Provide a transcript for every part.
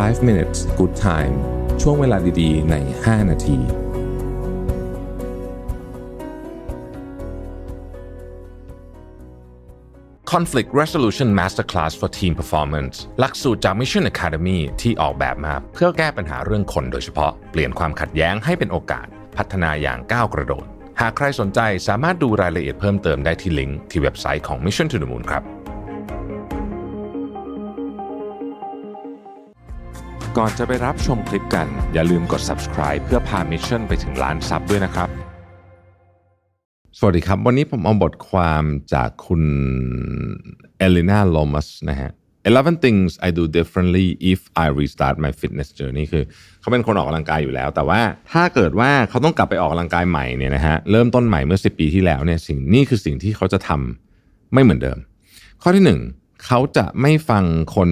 5 minutes good time ช่วงเวลาดีๆ ใน 5 นาที Conflict Resolution Masterclass for Team Performance หลักสูตรจาก Mission Academy ที่ออกแบบมาเพื่อแก้ปัญหาเรื่องคนโดยเฉพาะ เปลี่ยนความขัดแย้งให้เป็นโอกาส พัฒนาอย่างก้าวกระโดด หากใครสนใจสามารถดูรายละเอียดเพิ่มเติมได้ที่ลิงก์ที่เว็บไซต์ของ Mission to the Moon ครับ ก่อนจะไปรับชมคลิปกัน อย่าลืมกด subscribe เพื่อพา Mission ไปถึงล้านซับด้วยนะครับ สวัสดีครับ วันนี้ผมเอาบทความจากคุณเอลินาโลมัสนะฮะ11 things I do differently if I restart my fitness journey คือเขาเป็นคนออกกำลังกายอยู่แล้ว แต่ว่าถ้าเกิดว่าเขาต้องกลับไปออกกำลังกายใหม่เนี่ยนะฮะเริ่มต้นใหม่เมื่อ 10 ปีที่แล้วเนี่ยสิ่งนี่คือสิ่งที่เขาจะทำไม่เหมือนเดิม ข้อที่หนึ่ง เขาจะไม่ฟังคน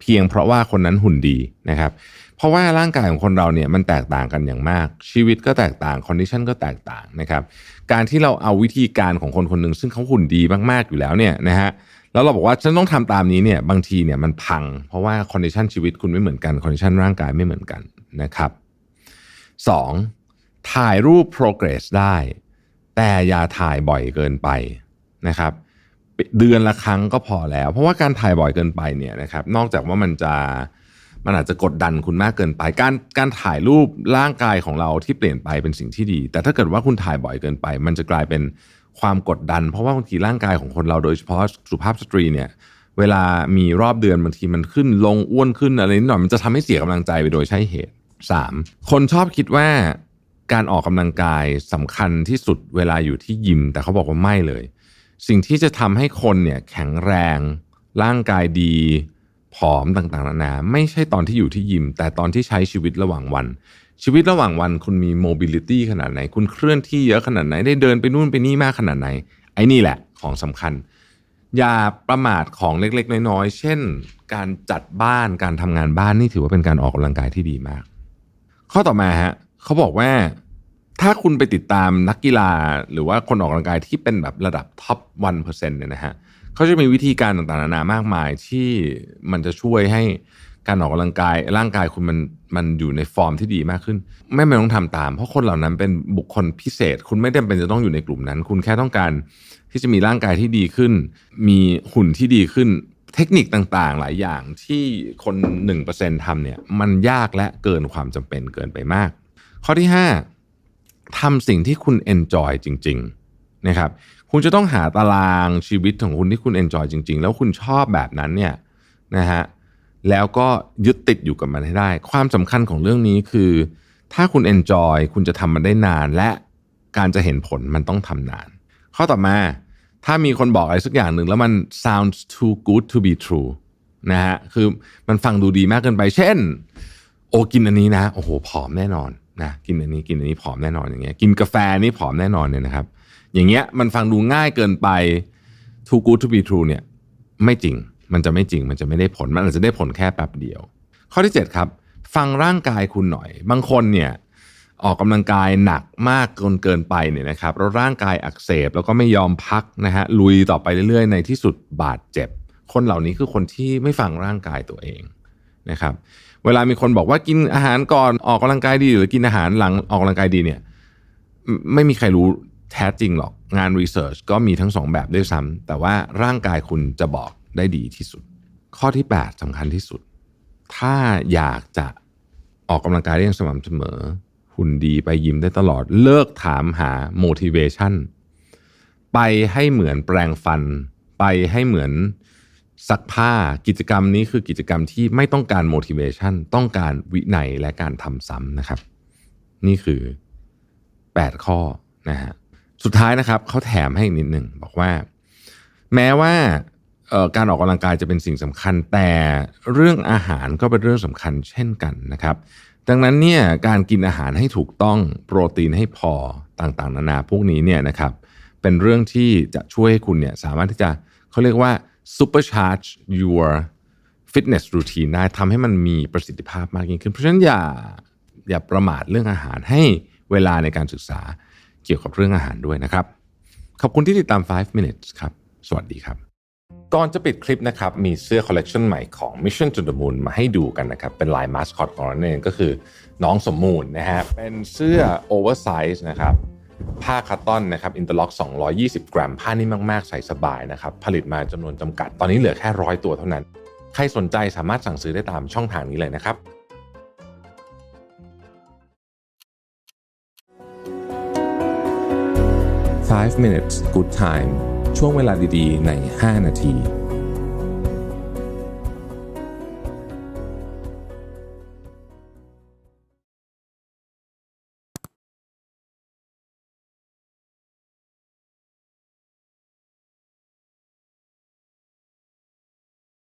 เพียงเพราะว่าคนนั้นหุ่นดีนะครับ เพราะว่าร่างกายของคนเราเนี่ยมันแตกต่างกันอย่างมาก ชีวิตก็แตกต่างคอนดิชันก็แตกต่างนะครับ การที่เราเอาวิธีการของคนคนหนึ่งซึ่งเขาหุ่นดีมากๆอยู่แล้วเนี่ยนะฮะแล้วเราบอกว่าฉันต้องทำตามนี้เนี่ยบางทีเนี่ยมันพัง เพราะว่าคอนดิชันชีวิตคุณไม่เหมือนกันคอนดิชันร่างกายไม่เหมือนกันนะครับสองถ่ายรูป progress ได้ แต่อย่าถ่ายบ่อยเกินไปนะครับ เดือนละครั้งก็พอแล้ว เพราะว่าการถ่ายบ่อยเกินไปเนี่ยนะครับ นอกจากว่ามันจะมันอาจจะกดดันคุณมากเกินไป การการถ่ายรูปร่างกายของเราที่เปลี่ยนไปเป็นสิ่งที่ดี แต่ถ้าเกิดว่าคุณถ่ายบ่อยเกินไป มันจะกลายเป็นความกดดัน เพราะว่าบางทีร่างกายของคนเราโดยเฉพาะสุภาพสตรีเนี่ยเวลามีรอบเดือนบางทีมันขึ้นลงอ้วนขึ้นอะไรนิดหน่อยมันจะทำให้เสียกำลังใจไปโดยใช่เหตุ 3. คนชอบคิดว่าการออกกำลังกายสำคัญที่สุดเวลาอยู่ที่ยิม แต่เขาบอกว่าไม่เลย สิ่งที่จะทำให้คนเนี่ยแข็งแรง ร่างกายดีผอมต่างๆนานาไม่ใช่ตอนที่อยู่ที่ยิม แต่ตอนที่ใช้ชีวิตระหว่างวัน ชีวิตระหว่างวันคุณมีโมบิลิตี้ขนาดไหน คุณเคลื่อนที่เยอะขนาดไหน ได้เดินไปนู่นไปนี่มากขนาดไหน ไอ้นี่แหละของสำคัญ อย่าประมาทของเล็กๆ น้อยๆ เช่น การจัดบ้านการทำงานบ้านนี่ถือว่าเป็นการออกกำลังกายที่ดีมาก ข้อต่อมาฮะเขาบอกว่า ถ้าคุณไปติดตามนักกีฬาหรือว่าคนออกกำลังกายที่เป็นแบบระดับท็อปวันเปอร์เซ็นต์เนี่ยนะฮะเขาจะมีวิธีการต่างๆนานามากมายที่มันจะช่วยให้การออกกำลังกาย ร่างกายคุณมันมันอยู่ในฟอร์มที่ดีมากขึ้น ไม่ไม่ต้องทำตาม เพราะคนเหล่านั้นเป็นบุคคลพิเศษ คุณไม่จำเป็นจะต้องอยู่ในกลุ่มนั้น คุณแค่ต้องการที่จะมีร่างกายที่ดีขึ้น มีหุ่นที่ดีขึ้น เทคนิคต่างๆ หลายอย่างที่คน1%ทำเนี่ยมันยากและเกินความจำเป็นเกินไปมาก ข้อที่ 5 ทำสิ่งที่คุณ enjoy จริง ๆนะครับ คุณจะต้องหาตารางชีวิตของคุณที่คุณ enjoy จริง ๆ แล้วคุณชอบแบบนั้นเนี่ยนะฮะแล้วก็ยึดติดอยู่กับมันให้ได้ ความสำคัญของเรื่องนี้คือ ถ้าคุณ enjoy คุณจะทำมันได้นานและการจะเห็นผลมันต้องทำนาน ข้อต่อมาถ้ามีคนบอกอะไรสักอย่างหนึ่งแล้วมัน sounds too good to be true นะฮะคือมันฟังดูดีมากเกินไป เช่น โอ้กินอันนี้นะ โอ้โหผอมแน่นอน นะกินอันนี้กินอันนี้ผอมแน่นอนอย่างเงี้ยกินกาแฟนี่ผอมแน่นอนเนี่ยนะครับ อย่างเงี้ยมันฟังดูง่ายเกินไป too good to be true เนี่ยไม่จริงมันจะไม่จริงมันจะไม่ได้ผลมันอาจจะได้ผลแค่แป๊บเดียว ข้อที่ 7 ครับ ฟังร่างกายคุณหน่อย บางคนเนี่ยออกกำลังกายหนักมากจนเกินไปเนี่ยนะครับแล้วร่างกายอักเสบแล้วก็ไม่ยอมพักนะฮะลุยต่อไปเรื่อยๆ ในที่สุดบาดเจ็บ คนเหล่านี้คือคนที่ไม่ฟังร่างกายตัวเอง นะครับเวลามีคนบอกว่ากินอาหารก่อนออกกำลังกายดี หรือกินอาหารหลังออกกำลังกายดีเนี่ยไม่มีใครรู้แท้จริงหรอกงานรีเสิร์ชก็มีทั้งสองแบบด้วยซ้ำแต่ว่าร่างกายคุณจะบอกได้ดีที่สุด ข้อที่ 8สำคัญที่สุด ถ้าอยากจะออกกำลังกายได้อย่างสม่ำเสมอหุ่นดีไปยิมได้ตลอดเลิกถามหา motivation ไปให้เหมือนแปลงฟัน ไปให้เหมือน ซักผ้ากิจกรรมนี้คือกิจกรรมที่ไม่ต้องการ motivation ต้องการวินัยและการทำซ้ำนะครับ นี่คือ 8 ข้อนะฮะสุดท้ายนะครับเขาแถมให้อีกนิดหนึ่งบอกว่า แม้ว่าการออกกำลังกายจะเป็นสิ่งสำคัญ แต่เรื่องอาหารก็เป็นเรื่องสำคัญเช่นกันนะครับ ดังนั้นเนี่ยการกินอาหารให้ถูกต้องโปรตีนให้พอต่างๆ นานาพวกนี้เนี่ยนะครับ เป็นเรื่องที่จะช่วยให้คุณเนี่ยสามารถที่จะเขาเรียกว่า supercharge your fitness routine ได้ทำให้มันมีประสิทธิภาพมากยิ่งขึ้น เพราะฉะนั้นอย่าอย่าประมาทเรื่องอาหารให้เวลาในการศึกษาเกี่ยวกับเรื่องอาหารด้วยนะครับ ขอบคุณที่ติดตาม 5 minutes ครับ สวัสดีครับก่อนจะปิดคลิปนะครับ มีเสื้อคอลเลกชันใหม่ของ Mission to the Moon มาให้ดูกันนะครับ เป็นลายมาสคอตของเราเองก็คือน้องสมมูลนะฮะ เป็นเสื้อโอเวอร์ไซส์นะครับ ผ้าคัตตอนนะครับอินเตอร์ล็อก 220 กรัม ผ้านิ่มมาก ๆ ใส่สบายนะครับ ผลิตมาจำนวนจำกัด ตอนนี้เหลือแค่ร้อยตัวเท่านั้น ใครสนใจสามารถสั่งซื้อได้ตามช่องทางนี้เลยนะครับ 5 minutes good time ช่วงเวลาดี ๆ ใน 5 นาที